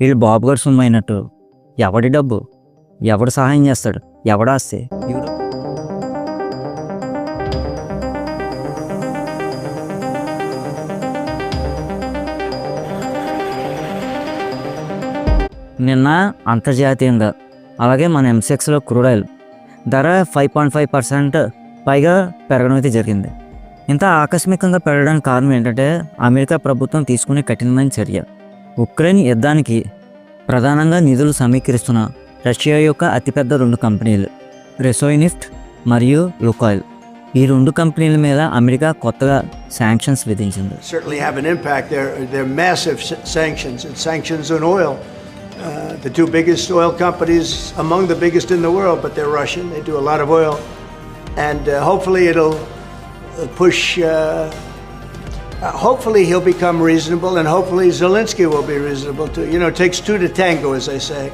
వీళ్ళు బాబు గారు సొమ్ము అయినట్టు. ఎవడి డబ్బు? ఎవడు సహాయం చేస్తాడు? ఎవడాస్తే నిన్న అంతర్జాతీయంగా అలాగే మన ఎంసెక్స్లో క్రూడ్ ఆయిల్ ధర ఫైవ్ పాయింట్ ఫైవ్ పర్సెంట్ పైగా పెరగడం అయితే జరిగింది. ఇంత ఆకస్మికంగా పెరగడానికి కారణం ఏంటంటే అమెరికా ప్రభుత్వం తీసుకునే కఠినమైన చర్య. ఉక్రెయిన్ యుద్ధానికి ప్రధానంగా నిధులు సమీకరిస్తున్న రష్యా యొక్క అతిపెద్ద రెండు కంపెనీలు రెసోయినిఫ్ట్ మరియు లుకాయిల్ ఈ రెండు కంపెనీల మీద అమెరికా కొత్తగా శాంక్షన్స్ విధించింది certainly have an impact. They're, they're massive sanctions, and sanctions on oil. Uh, the two biggest oil companies, among the biggest in the world, but they're Russian. They do a lot of oil. And uh, hopefully it'll push, uh, uh, hopefully he'll become reasonable, and hopefully Zelensky will be reasonable too. You know, it takes two to tango, as they say,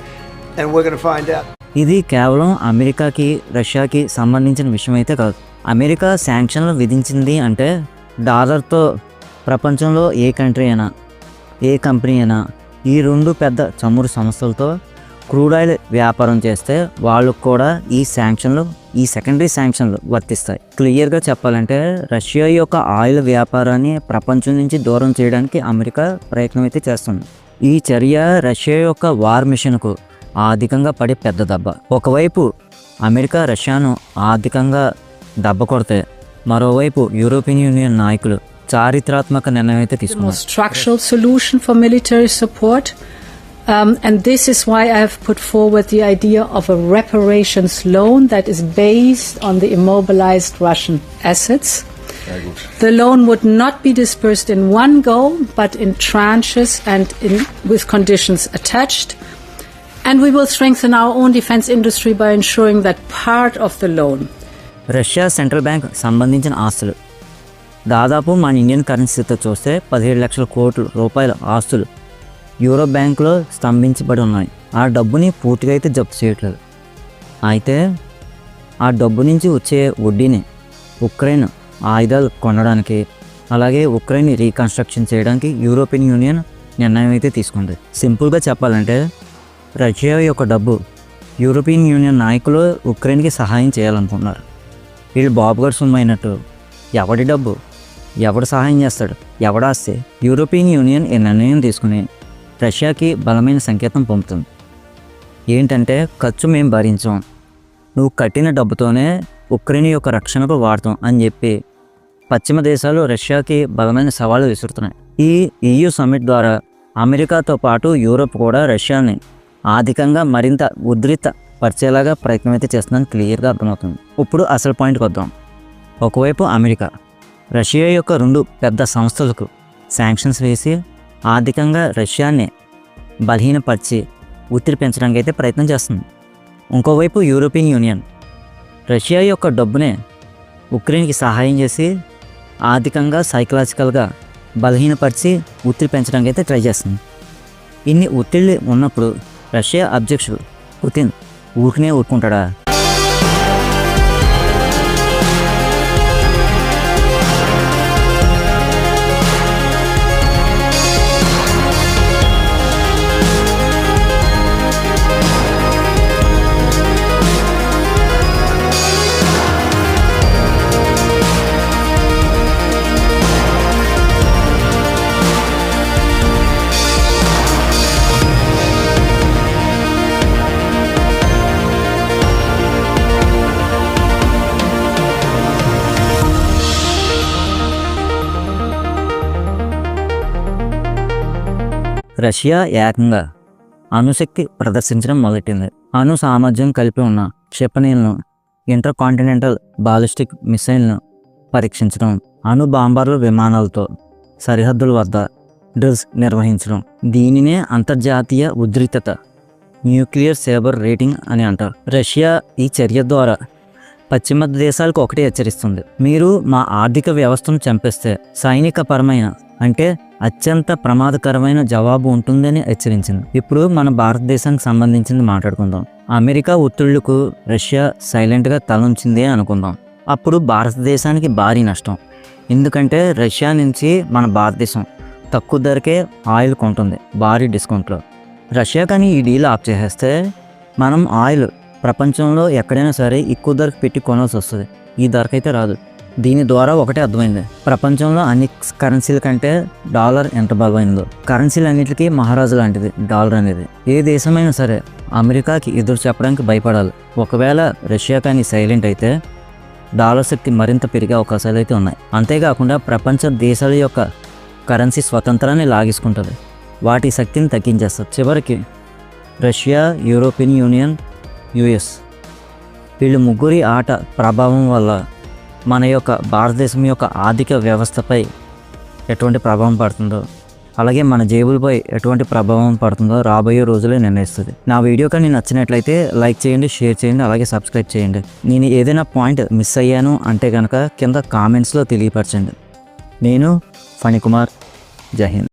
and we're going to find out. ఇది కేవలం అమెరికాకి రష్యాకి సంబంధించిన విషయం అయితే కాదు America శాంక్షన్లు విధించింది అంటే డాలర్తో ప్రపంచంలో ఏ కంట్రీ అయినా ఏ కంపెనీ అయినా ఈ రెండు పెద్ద చమురు సంస్థలతో క్రూడ్ ఆయిల్ వ్యాపారం చేస్తే వాళ్ళకు కూడా ఈ శాంక్షన్లు ఈ సెకండరీ శాంక్షన్లు వర్తిస్తాయి. క్లియర్గా చెప్పాలంటే రష్యా యొక్క ఆయిల్ వ్యాపారాన్ని ప్రపంచం నుంచి దూరం చేయడానికి అమెరికా ప్రయత్నం అయితే చేస్తుంది. ఈ చర్య రష్యా యొక్క వార్ మిషన్కు ఆర్థికంగా పడే పెద్ద దెబ్బ. ఒకవైపు అమెరికా రష్యాను ఆర్థికంగా దెబ్బ కొడితే మరోవైపు యూరోపియన్ యూనియన్ నాయకులు చారిత్రాత్మక నిర్ణయం అయితే more తీసుకున్నారు structural solution for military support. Um, and this is why I have put forward the idea of a reparations loan that is based on the immobilized Russian assets. The loan would not be dispersed in one go, but in tranches and in, with conditions attached. And we will strengthen our own defense industry by ensuring that part of the loan Russia central bank సంబంధించిన ఆస్తులు దాదాపు మన Indian కరెన్సీతో చూస్తే పదిహేడు లక్షల కోట్ల రూపాయల ఆస్తులు యూరో బ్యాంకులో స్తంభించబడి ఉన్నాయి. ఆ డబ్బుని పూర్తిగా అయితే జప్తు చేయట్లేదు. అయితే ఆ డబ్బు నుంచి వచ్చే వడ్డీని ఉక్రెయిన్ ఆయుధాలు కొనడానికి అలాగే ఉక్రెయిన్ రీకన్స్ట్రక్షన్ చేయడానికి యూరోపియన్ యూనియన్ నిర్ణయం అయితే తీసుకుంది. సింపుల్గా చెప్పాలంటే రష్యా యొక్క డబ్బు యూరోపియన్ యూనియన్ నాయకులు ఉక్రెయిన్కి సహాయం చేయాలనుకుంటున్నారు. వీళ్ళు బాబుగారు సుమ్మైనట్టు అయినట్టు ఎవడి డబ్బు? ఎవడు సహాయం చేస్తాడు? ఎవడాస్తే యూరోపియన్ యూనియన్ ఈ నిర్ణయం తీసుకుని రష్యాకి బలమైన సంకేతం పంపుతుంది ఏంటంటే ఖర్చు మేము భరించాం. నువ్వు కట్టిన డబ్బుతోనే ఉక్రెయిన్ యొక్క రక్షణకు వాడతాం అని చెప్పి పశ్చిమ దేశాలు రష్యాకి బలమైన సవాలు విసురుతున్నాయి. ఈ EU సమ్మిట్ ద్వారా అమెరికాతో పాటు యూరోప్ కూడా రష్యాని ఆర్థికంగా మరింత ఉద్రిత పరిచేలాగా ప్రయత్నం అయితే చేస్తుందని క్లియర్గా అర్థమవుతుంది. ఇప్పుడు అసలు పాయింట్కి వద్దాం. ఒకవైపు అమెరికా. రష్యా యొక్క రెండు పెద్ద సంస్థలకు శాంక్షన్స్ వేసి ఆర్థికంగా రష్యాని బలహీనపరిచి ఒత్తిడి పెంచడానికి అయితే ప్రయత్నం చేస్తుంది. ఇంకోవైపు యూరోపియన్ యూనియన్ రష్యా యొక్క డబ్బునే ఉక్రెయిన్కి సహాయం చేసి ఆర్థికంగా సైకలాజికల్గా బలహీనపరిచి ఒత్తిడి పెంచడానికి అయితే ట్రై చేస్తుంది. ఇన్ని ఒత్తిళ్ళు ఉన్నప్పుడు రష్యా అధ్యక్షుడు పుతిన్ ఊరికనే ఊరుకుంటాడా? రష్యా ఏకంగా అణుశక్తి ప్రదర్శించడం మొదలెట్టింది. అణు సామర్థ్యం కలిపి ఉన్న క్షిపణిలను ఇంటర్ కాంటినెంటల్ బాలిస్టిక్ మిసైల్ను పరీక్షించడం అణు బాంబర్ల విమానాలతో సరిహద్దుల వద్ద డ్రిల్స్ నిర్వహించడం దీనినే అంతర్జాతీయ ఉద్రిక్తత న్యూక్లియర్ సేబర్ రేటింగ్ అని అంటారు. రష్యా ఈ చర్య ద్వారా పశ్చిమ దేశాలకు ఒకటే హెచ్చరిస్తుంది. మీరు మా ఆర్థిక వ్యవస్థను చంపేస్తే సైనిక పరమైన అంటే అత్యంత ప్రమాదకరమైన జవాబు ఉంటుందని హెచ్చరించింది. ఇప్పుడు మన భారతదేశానికి సంబంధించింది మాట్లాడుకుందాం. అమెరికా ఒత్తిళ్ళకు రష్యా సైలెంట్గా తలంచింది అనుకుందాం. అప్పుడు భారతదేశానికి భారీ నష్టం. ఎందుకంటే రష్యా నుంచి మన భారతదేశం తక్కువ ధరకే ఆయిల్ కొంటుంది భారీ డిస్కౌంట్లో. రష్యా కానీ ఈ డీల్ ఆఫ్ చేసేస్తే మనం ఆయిల్ ప్రపంచంలో ఎక్కడైనా సరే ఎక్కువ ధరకు పెట్టి కొనాల్సి వస్తుంది. ఈ ధరకైతే రాదు. దీని ద్వారా ఒకటే అర్థమైంది. ప్రపంచంలో అన్ని కరెన్సీల కంటే డాలర్ ఎంత బలమైందో. కరెన్సీలు అన్నిటికీ మహారాజు లాంటిది డాలర్ అనేది. ఏ దేశమైనా సరే అమెరికాకి ఎదురు చెప్పడానికి భయపడాలి. ఒకవేళ రష్యా కానీ సైలెంట్ అయితే డాలర్ శక్తి మరింత పెరిగే అవకాశాలు అయితే ఉన్నాయి. అంతేకాకుండా ప్రపంచ దేశాల యొక్క కరెన్సీ స్వతంత్రాన్ని లాగేసుకుంటుంది. వాటి శక్తిని తగ్గించేస్తారు చివరికి రష్యా యూరోపియన్ యూనియన్ యుఎస్. వీళ్ళు ముగ్గురి ఆట ప్రభావం వల్ల మన యొక్క భారతదేశం యొక్క ఆర్థిక వ్యవస్థపై ఎటువంటి ప్రభావం పడుతుందో అలాగే మన జేబులపై ఎటువంటి ప్రభావం పడుతుందో రాబోయే రోజులే నిర్ణయిస్తుంది. నా వీడియో కానీ నచ్చినట్లయితే లైక్ చేయండి షేర్ చేయండి అలాగే సబ్స్క్రైబ్ చేయండి. నేను ఏదైనా పాయింట్ మిస్ అయ్యాను అంటే కనుక కింద కామెంట్స్లో తెలియపరచండి. నేను ఫణికుమార్. జై హింద్.